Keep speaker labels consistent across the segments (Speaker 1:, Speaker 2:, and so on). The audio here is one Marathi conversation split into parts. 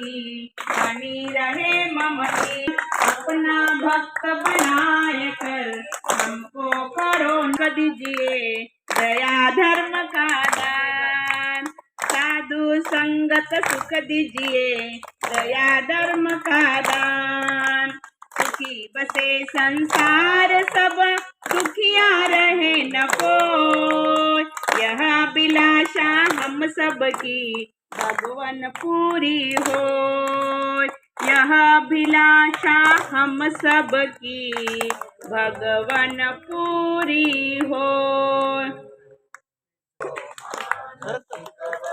Speaker 1: की आणि रहे ममती. अपना भक्त बनाय कर हमको करो न दीजिए दया धर्म का दान. साधु संगत सुख दीजिए. दया धर्म का दान. सुखी बसे संसार सब. दुखिया रहे न यह अभिलाषा हम सब की भगवान पूरी हो यह अभिलाषा हम सब की भगवान पूरी हो संसार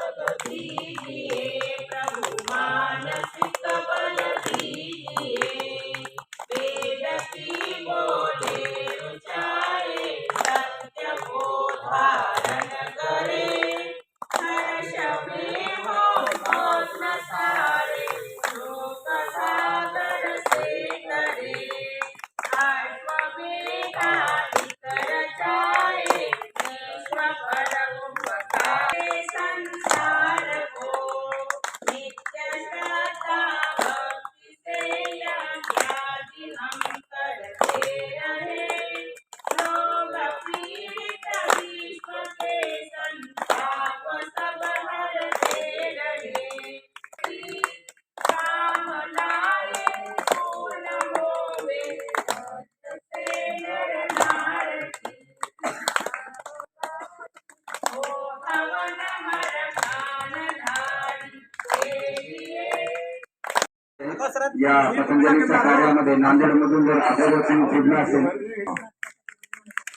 Speaker 2: या पतंजलीच्या कार्यामध्ये नांदेड मधून जर आपल्याला कोणी फिरलं असेल.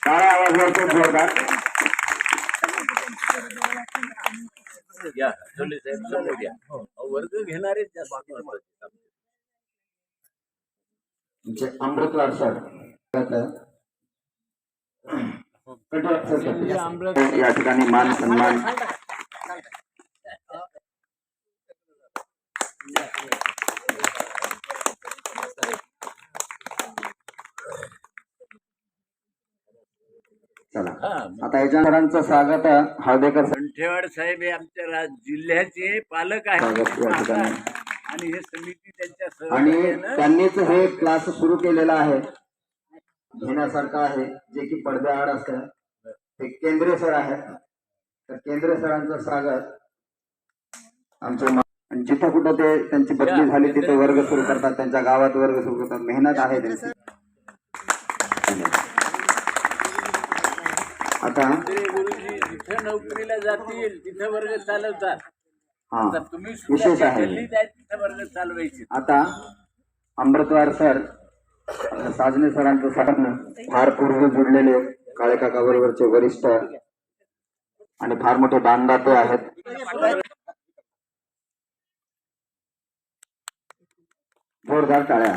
Speaker 2: काय आवाज वाटतो जोरदार
Speaker 3: वर्ग घेणारे
Speaker 2: सर. या ठिकाणी मान सन्मान. चला. आता याच्या सरांचं स्वागत. हळदेकर
Speaker 3: कंठेवाड साहेब हे आमच्या जिल्ह्याचे पालक आहेत. आणि हे समिती त्यांच्या
Speaker 2: आणि त्यांनीच हे क्लास सुरू केलेला आहे. घेण्यासारखं आहे. जे की पडद्याआड असतं. ते केंद्रे सर आहेत. तर केंद्रे सरांचं स्वागत. आणि जिथं कुठं ते त्यांची बदली झाली तिथे वर्ग सुरू करतात. त्यांच्या गावात वर्ग सुरू करतात. मेहनत आहे त्यांची. आता?
Speaker 3: गुरुजी जिथं नोकरीला जातील तिथं वर्ग चालवतात.
Speaker 2: हा.
Speaker 3: तुम्ही
Speaker 2: विशेष आहे.
Speaker 3: गल्लीत आहे तिथं वर्ग चालवायचे.
Speaker 2: आता अमृतवार सर साजने सरांचं साधन फार पूर्वी जुडलेले काळे काका बरोबरचे वरिष्ठ आणि फार मोठे दानदाते आहेत. जोरदार टाळ्या.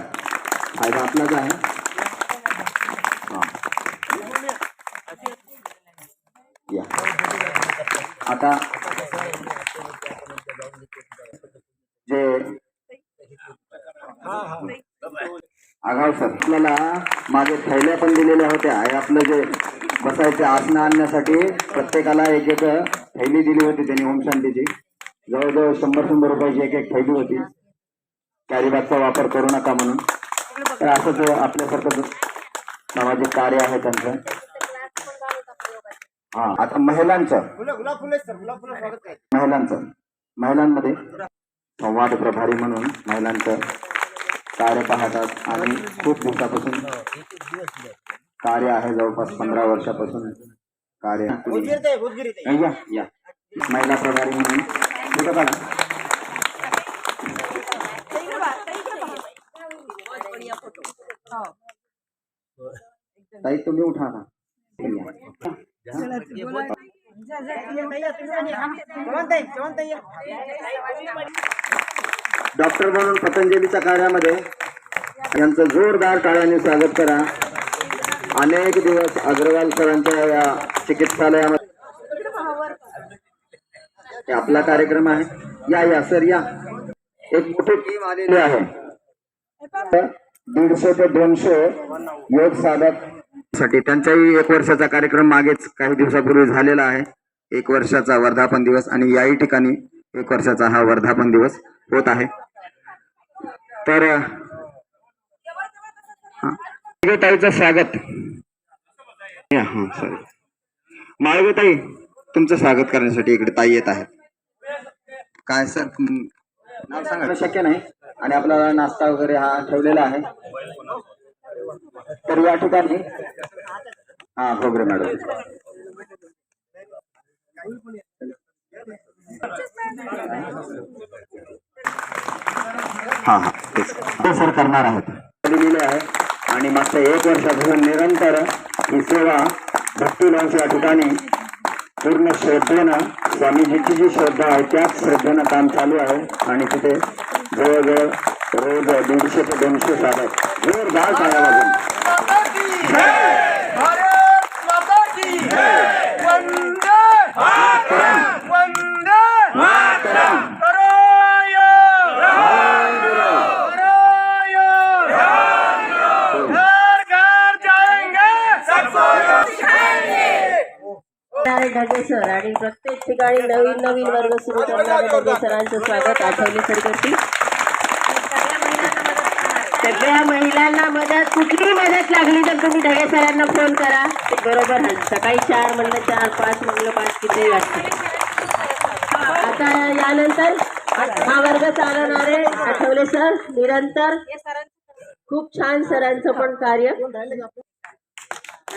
Speaker 2: फायदा आपलाच आहे. हा. या आता जे आघाव सर आपल्याला मागे थैल्या पण दिलेल्या होत्या. हे आपलं जे बसायचे आसनं आणण्यासाठी प्रत्येकाला एक एक थैली दिली होती त्यांनी ओम शांतीची. जवळजवळ शंभर शंभर रुपयाची एक एक थैली होती. कॅरीबॅगचा वापर करू नका म्हणून. तर असंच आपल्यासारखं सामाजिक कार्य आहे त्यांचं. हा आता महिलांचं. महिलांचं. महिलांमध्ये संवाद प्रभारी म्हणून महिलांचं कार्य पाहतात आणि खूप दिवसापासून कार्य आहे जवळपास पंधरा वर्षापासून कार्य. या या. महिला प्रभारी म्हणून. कुठं ताई तुम्ही उठा ना. डॉक्टर म्हणून पतंजलीच्या कार्यामध्ये यांचं जोरदार टाळ्याने स्वागत करा. अनेक दिवस अग्रवाल सरांच्या या चिकित्सालयामध्ये आपला कार्यक्रम आहे. या या सर या. एक मोठी टीम आलेली आहे. दीडशे ते दोनशे योग साधक साठी. त्यांचाही एक वर्षाचा कार्यक्रम मागेच काही दिवसापूर्वी झालेला आहे. एक वर्षाचा वर्धापन दिवस आणि याही ठिकाणी एक वर्षाचा हा वर्धापन दिवस होत आहे. तर हा. ताईचं स्वागत. या हा सॉरी माळवे ताई तुमचं स्वागत करण्यासाठी इकडे ताई येत आहेत. काय सर नाव सांगा. शक्य नाही. आणि आपला नाश्ता वगैरे हा ठेवलेला आहे. तर या ठिकाणी हा प्रोग्राम मॅडम हा हा सर करणार आहेत दिलेले आहे आणि मागच्या एक वर्षापासून निरंतर ही सेवा भक्ती लॉन्च या ठिकाणी पूर्ण श्रद्धेनं स्वामीजीची जी श्रद्धा आहे त्याच श्रद्धेनं काम चालू आहे आणि तिथे जवळजवळ रोज दीडशे ते दोनशे साधक जोरदार टाळ्या वाजून
Speaker 4: सर आणि प्रत्येक ठिकाणी नवीन नवीन वर्ग सुरू करणारे सरांचं स्वागत आठवले सर करतील सगळ्या महिलांना मदत कुठलीही मदत लागली तर तुम्ही ढगे सरांना फोन करा. ते बरोबर सकाळी चार म्हणलं चार पाच म्हणलं पाच किती वाजता. आता यानंतर हा वर्ग चालवणारे आठवले सर निरंतर. खूप छान सरांचं पण कार्य.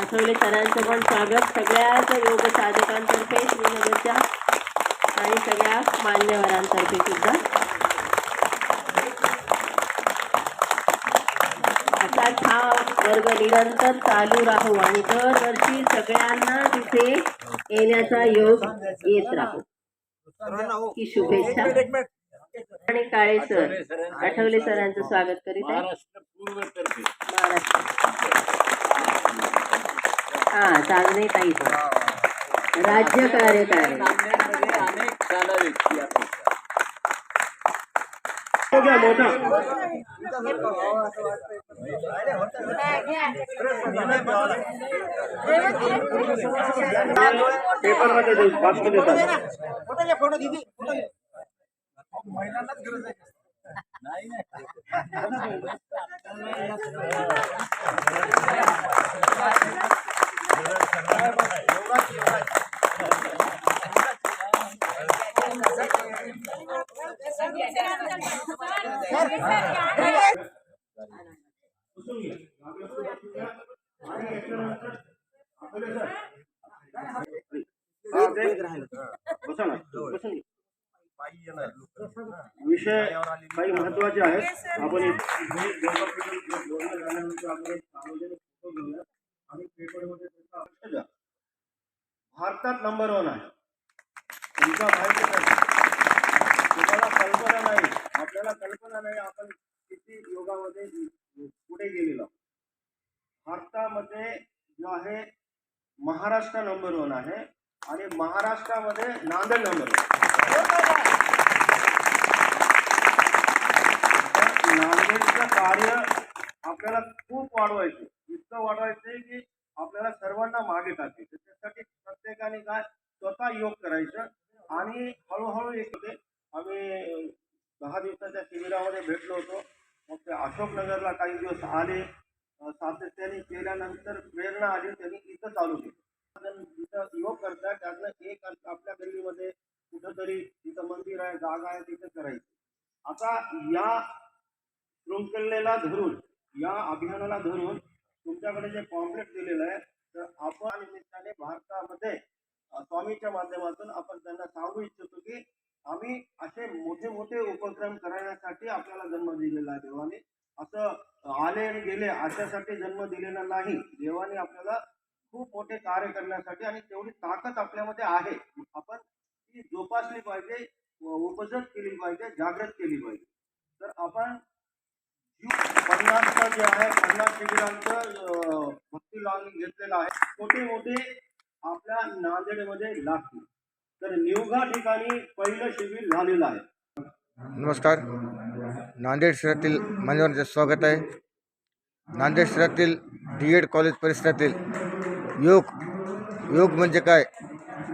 Speaker 4: आठवले सरांचं पण स्वागत सगळ्याच योग साधकांतर्फे श्रीनगरच्या आणि सगळ्या मान्यवरांतर्फे सुद्धा. असाच हा वर्ग निरंतर चालू राहू आणि दरवर्षी सगळ्यांना तिथे येण्याचा योग येत राहू. ही शुभेच्छा. आणि काळे सर आठवले सरांचं स्वागत करीत
Speaker 3: महाराष्ट्र.
Speaker 4: हा चांगले ताई राज्य कार्यकारी.
Speaker 3: नांदेडमध्ये अनेक चालावेत या पेक्षा.
Speaker 2: पेपरमध्ये देऊ फास्ट देतात
Speaker 3: नाही.
Speaker 5: विषय काही महत्त्वाचे आहेत आपण इथे बोलणं झाल्यानंतर आपण एक सार्वजनिक फोटो घेऊया आणि पेपरमध्ये त्याचा अर्थ द्या. भारतात नंबर वन आहे तुमचा माहिती नाही तुम्हाला कल्पना नाही आपल्याला कल्पना नाही आपण किती योगामध्ये पुढे गेलेलो. भारतामध्ये जो आहे महाराष्ट्र नंबर वन आहे आणि महाराष्ट्रामध्ये नांदेड नंबर वन नांदेडचं कार्य आपल्याला खूप वाढवायचे इतकं वाढवायचंय की आपल्याला सर्वांना मागे टाकते. त्याच्यासाठी प्रत्येकाने काय स्वतः योग करायचं आणि हळूहळू एक होते. आम्ही दहा दिवसाच्या शिबिरामध्ये भेटलो होतो. मग ते अशोकनगरला काही दिवस आले. सातत्याने केल्यानंतर प्रेरणा आली. त्यांनी इथं चालू केली. जिथं योग करतात त्यातनं एक आपल्या गल्लीमध्ये कुठंतरी तिथं मंदिर आहे जागा आहे तिथं करायची. आता या शृंखलेला धरून या अभियानाला धरून तुमच्याकडे जे कॉम्प्लेक्स दिलेलं आहे तर आपण निमित्ताने भारतामध्ये स्वामीच्या माध्यमातून आपण त्यांना सांगू इच्छितो की आम्ही असे मोठे मोठे उपक्रम करण्यासाठी आपल्याला जन्म दिलेला आहे. देवाने असं आले आणि गेले अशासाठी जन्म दिलेला नाही. देवाने आपल्याला खूप मोठे कार्य करण्यासाठी आणि तेवढी ताकद आपल्यामध्ये आहे. आपण ती जोपासली पाहिजे उपजत केली पाहिजे जागृत केली पाहिजे. तर आपण पन्नासचा जे आहे पन्नास शिबिरांचं भक्ती लॉन घेतलेलं आहे. मोठे मोठे आपल्या नांदेडमध्ये लागतील तर निवघा ठिकाणी पहिलं शिबिर झालेलं आहे.
Speaker 6: नमस्कार. नांदेड शहरातील मान्यवरांचे स्वागत आहे. नांदेड शहरातील डी एड कॉलेज परिसरातील योग योग म्हणजे काय?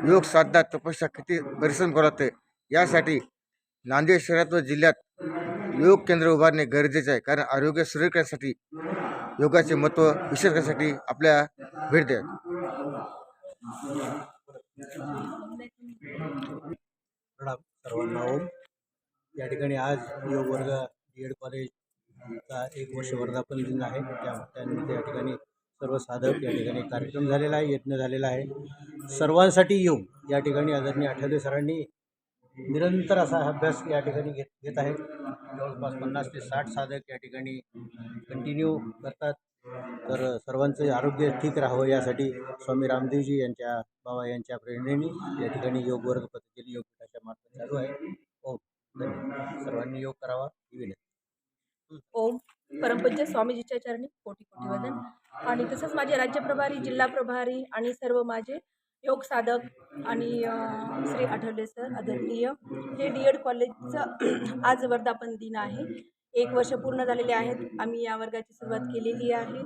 Speaker 6: योग साधना तपस्या किती परिश्रम करावं लागते यासाठी नांदेड शहरात व जिल्ह्यात योग केंद्र उभारणे गरजेचे आहे. कारण आरोग्य सुरळीत करण्यासाठी योगाचे महत्त्व विशेष करण्यासाठी आपल्या भेट द्या
Speaker 7: प्रणाम सर्वांना ओम. या ठिकाणी आज योग वर्ग बी एड कॉलेजचा एक वर्ष वर्धापन दिन आहे. त्या त्यानिमित्त या ठिकाणी सर्व साधक या ठिकाणी कार्यक्रम झालेला आहे यज्ञ झालेला आहे. सर्वांसाठी योग या ठिकाणी आदरणीय आठवले सरांनी निरंतर असा अभ्यास या ठिकाणी घेत घेत आहेत. जवळपास पन्नास ते साठ साधक या ठिकाणी कंटिन्यू करतात. तर सर्वांचं आरोग्य ठीक राहावं यासाठी स्वामी रामदेवजी यांच्या बाबा यांच्या प्रेरणेने या ठिकाणी योग वर्ग पद्धतीने योग पीठाच्या मार्फत चालू आहे. ओम. धन्यवाद. सर्वांनी योग करावा ही विनंती.
Speaker 8: ओम. परमपूज्य स्वामीजीच्या चरणी कोटी कोटी वदन. आणि तसंच माझे राज्य प्रभारी जिल्हा प्रभारी आणि सर्व माझे योग साधक आणि श्री आठवले सर आदरणीय हे डी एड कॉलेजचं आज वर्धापन दिन आहे. एक वर्ष पूर्ण झालेले आहेत. आम्ही या वर्गाची सुरुवात केलेली आहे.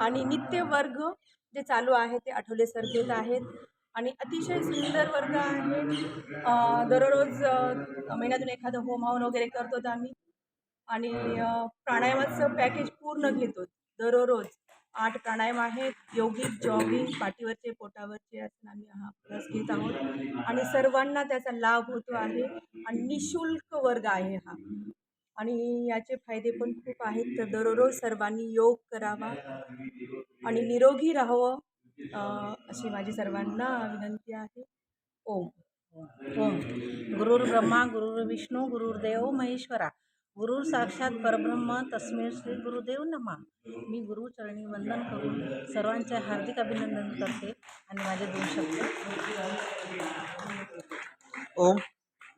Speaker 8: आणि नित्य वर्ग जे चालू आहे ते आठवले सर घेत आहेत. आणि अतिशय सुंदर वर्ग आहे. दररोज महिन्यातून एखादं होम हवन वगैरे करतो आम्ही. आणि प्राणायामाचं पॅकेज पूर्ण घेतो दररोज आठ प्राणायाम आहेत. योगिक जॉगिंग पाठीवरचे पोटावरचे असं आम्ही हा अभ्यास घेत आहोत. आणि सर्वांना त्याचा लाभ होतो आहे. आणि निशुल्क वर्ग आहे हा. आणि याचे फायदे पण खूप आहेत. तर दररोज सर्वांनी योग करावा आणि निरोगी राहावं अशी माझी सर्वांना विनंती आहे. ओम.
Speaker 9: ओम. गुरुर्ब्रह्मा गुरुर्विष्णू गुरुर्देव महेश्वरा. गुरु साक्षात परब्रह्म तस्मै श्री गुरुदेव नमा. मी गुरुचरणी वंदन करून सर्वांचे हार्दिक अभिनंदन करते आणि माझे दोन शब्द
Speaker 7: ओम.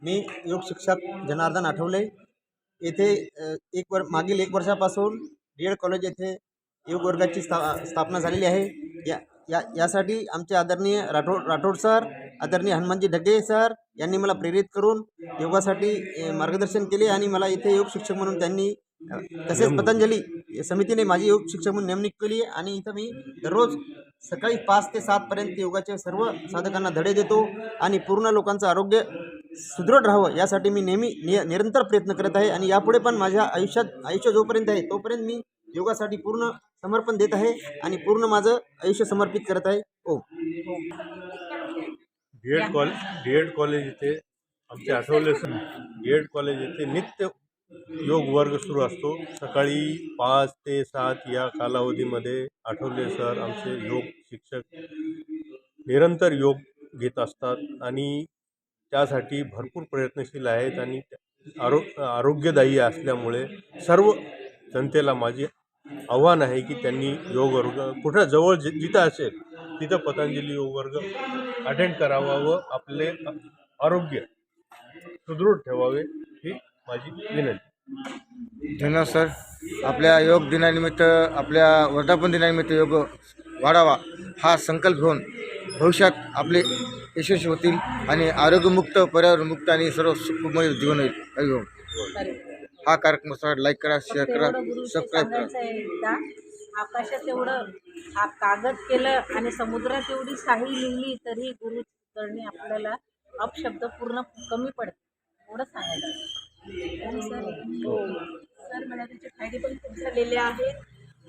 Speaker 7: मी योग शिक्षक जनार्दन आठवले. येथे एक वर मागील एक वर्षापासून डी एड कॉलेज येथे योग वर्गाची स्था स्थापना झालेली आहे. या या यासाठी आमचे आदरणीय राठोड राठोड सर आदरणीय हनुमानजी ढगे सर यांनी मला प्रेरित करून योगासाठी मार्गदर्शन केले आणि मला इथे योग शिक्षक म्हणून त्यांनी तसेच पतंजली समितीने माझी योग शिक्षक म्हणून नेमणूक केली आहे आणि इथं मी दररोज सकाळी पाच ते सातपर्यंत योगाचे सर्व साधकांना धडे देतो आणि पूर्ण लोकांचं आरोग्य सुदृढ राहावं यासाठी मी नेहमी नि निरंतर प्रयत्न करत आहे आणि यापुढे पण माझ्या आयुष्यात आयुष्य जोपर्यंत आहे तोपर्यंत मी योगासाठी पूर्ण समर्पण देत आहे आणि पूर्ण माझं आयुष्य समर्पित करत आहे. ओ
Speaker 10: D Ed college D Ed college इथे आमचे आठवले डी एड कॉलेज येथे नित्य योग वर्ग सुरू असतो. सकाळी पाच ते सात या कालावधीमध्ये आठवले सर आमचे योग शिक्षक निरंतर योग घेत असतात आणि त्यासाठी भरपूर प्रयत्नशील आहेत आणि आरो आरोग्यदायी असल्यामुळे सर्व जनतेला माझे आव्हान आहे की त्यांनी योग वर्ग कुठं जवळ जि जिथं असेल तिथं पतंजली योग वर्ग अटेंड करावा व आपले आरोग्य सुदृढ ठेवावे ही माझी विनंती.
Speaker 6: धन्यवाद सर. आपल्या योग दिनानिमित्त आपल्या वर्धापन दिनानिमित्त योग वाढावा हा संकल्प घेऊन भविष्यात आपले यशस्वी होतील आणि आरोग्यमुक्त पर्यावरणमुक्त आणि सर्व सुखमय जीवन होईल. हा कार्यक्रम लाईक करा शेअर करा सबस्क्राईब करा.
Speaker 9: आकाशात एवढं हा कागद केलं आणि समुद्रात एवढी साही लिहिली तरी गुरु चरणी आपल्याला अपशब्द पूर्ण कमी पडते एवढं सांगायचं.
Speaker 8: आणि सर हो. सर मला त्याचे फायदे पण खूप झालेले आहेत.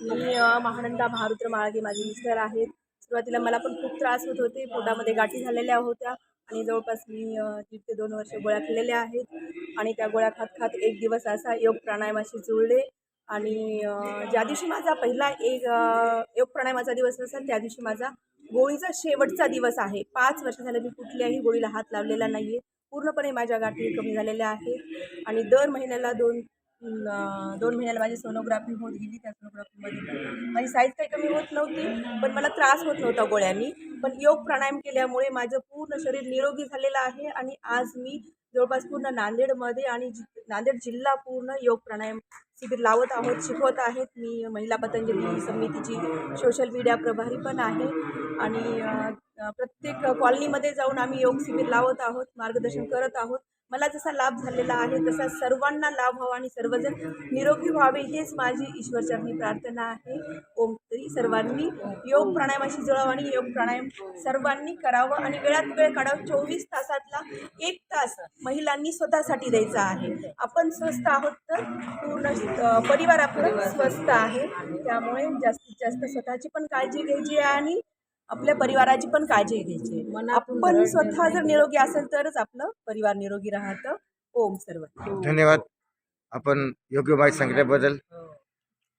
Speaker 8: मी महानंदा महारुद्र माळगे माझे मिस्टर आहेत. सुरुवातीला मला पण खूप त्रास होत होते. पोटामध्ये गाठी झालेल्या होत्या. आणि जवळपास मी दीड ते दोन वर्ष गोळ्या खाल्लेल्या आहेत. आणि त्या गोळ्या खात खात एक दिवस असा योग प्राणायामाशी जुळले. आणि ज्या दिवशी माझा पहिला एक योग प्राणायामाचा दिवस असेल त्या दिवशी माझा गोळीचा शेवटचा दिवस आहे. पाच वर्ष झालं मी कुठल्याही गोळीला हात लावलेला नाही आहे पूर्णपणे माझ्या गाठी कमी झालेल्या आहेत. आणि दर महिन्याला दोन दोन महिन्याला माझी सोनोग्राफी होत गेली. त्या सोनोग्राफीमध्ये माझी साईज काही कमी होत नव्हती पण मला त्रास होत नव्हता गोळ्यांनी. पण योग प्राणायाम केल्यामुळे माझं पूर्ण शरीर निरोगी झालेलं आहे. आणि आज मी जवळपास पूर्ण नांदेडमध्ये आणि जि नांदेड जिल्हा पूर्ण योग प्राणायाम शिबिर लावत आहोत शिकवत आहेत. मी महिला पतंजली समितीची सोशल मीडिया प्रभारी पण आहे. आणि प्रत्येक कॉलनीमध्ये जाऊन आम्ही योग शिबिर लावत आहोत मार्गदर्शन करत आहोत. मला जसा लाभ झालेला आहे तसा सर्वांना लाभ व्हावा आणि सर्वजण निरोगी व्हावे हेच माझी ईश्वरचरणी प्रार्थना आहे. ओम तरी सर्वांनी योग प्राणायामाशी जुळावं आणि योग प्राणायाम सर्वांनी करावं आणि वेळात वेळ काढावं. चोवीस तासातला एक तास महिलांनी स्वतःसाठी द्यायचा आहे. आपण स्वस्थ आहोत तर पूर्ण परिवार आपलं स्वस्थ आहे. त्यामुळे जास्तीत जास्त स्वतःची पण काळजी घ्यायची आहे आणि आपल्या परिवाराची पण काळजी घ्यायची. आपण स्वतः जर निरोगी असेल तरच आपलं परिवार निरोगी राहतं. ओम सर्व.
Speaker 6: धन्यवाद. आपण योग्य माहिती सांगितल्याबद्दल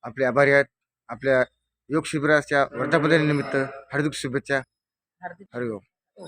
Speaker 6: आपले आभारी आहेत. आपल्या योग शिबिराच्या वर्धापनानिमित्त हार्दिक शुभेच्छा. हरिओम.